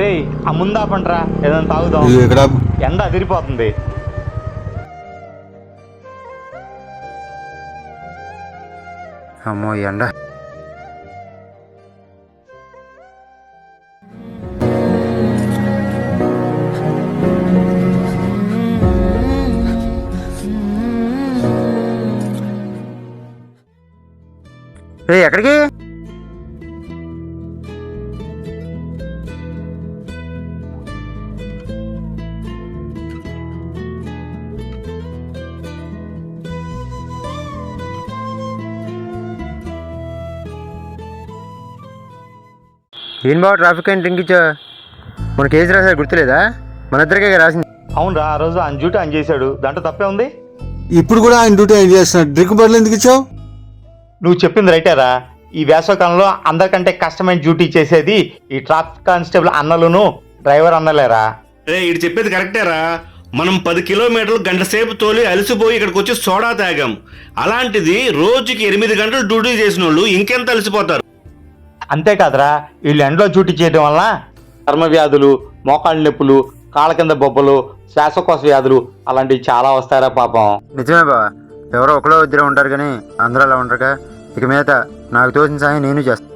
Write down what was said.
రే ఆ ముందా పంటరా ఏదైనా తాగుదాం. ఇది ఇక్కడ ఎండ అదిరిపోతుంది. అమ్మో ఎండ. ఎక్కడికి? ఏం బావ ట్రాఫిక్ అని డ్రింక్ ఇచ్చా మన కేసు రాశారు గుర్తులేదా? మన ఇద్దరికే రాసింది. అవునరా ఆ రోజు ఆయన డ్యూటీ ఆయన చేశాడు. దాంట్లో తప్పే ఉంది? ఇప్పుడు కూడా ఆయన డ్యూటీ ఆయన చేస్తున్నాడు డ్రింక్ బదులు ఎందుకు ఇచ్చావు? నువ్వు చెప్పింది రైటేరా ఈ వేసవకాలంలో అందరికంటే కష్టమైన డ్యూటీ చేసేది ఈ ట్రాఫిక్ కానిస్టేబుల్ అన్నలును డ్రైవర్ అన్నలేరా రే. ఇటు చెప్పేది కరెక్టేరా మనం పది కిలోమీటర్లు గంట సేపు తోలి అలసిపోయి ఇక్కడికి వచ్చి సోడా తాగాం. అలాంటిది రోజుకి ఎనిమిది గంటలు డ్యూటీ చేసిన వాళ్ళు ఇంకెంత అలసిపోతారు? అంతేకాదురా వీళ్ళు ఎండలో డ్యూటీ చేయడం వల్ల చర్మ వ్యాధులు మోకాళ్ళ నొప్పులు కాళ్ళ కింద బొబ్బలు శ్వాసకోశ వ్యాధులు అలాంటివి చాలా వస్తాయరా పాపం. నిజమే బావ. ఎవరో ఒకరో ఇద్దరు ఉంటారు కానీ అందరూ అలా ఉంటారుగా ఇక మీద నాకు తోచిన సాయం నేను చేస్తాను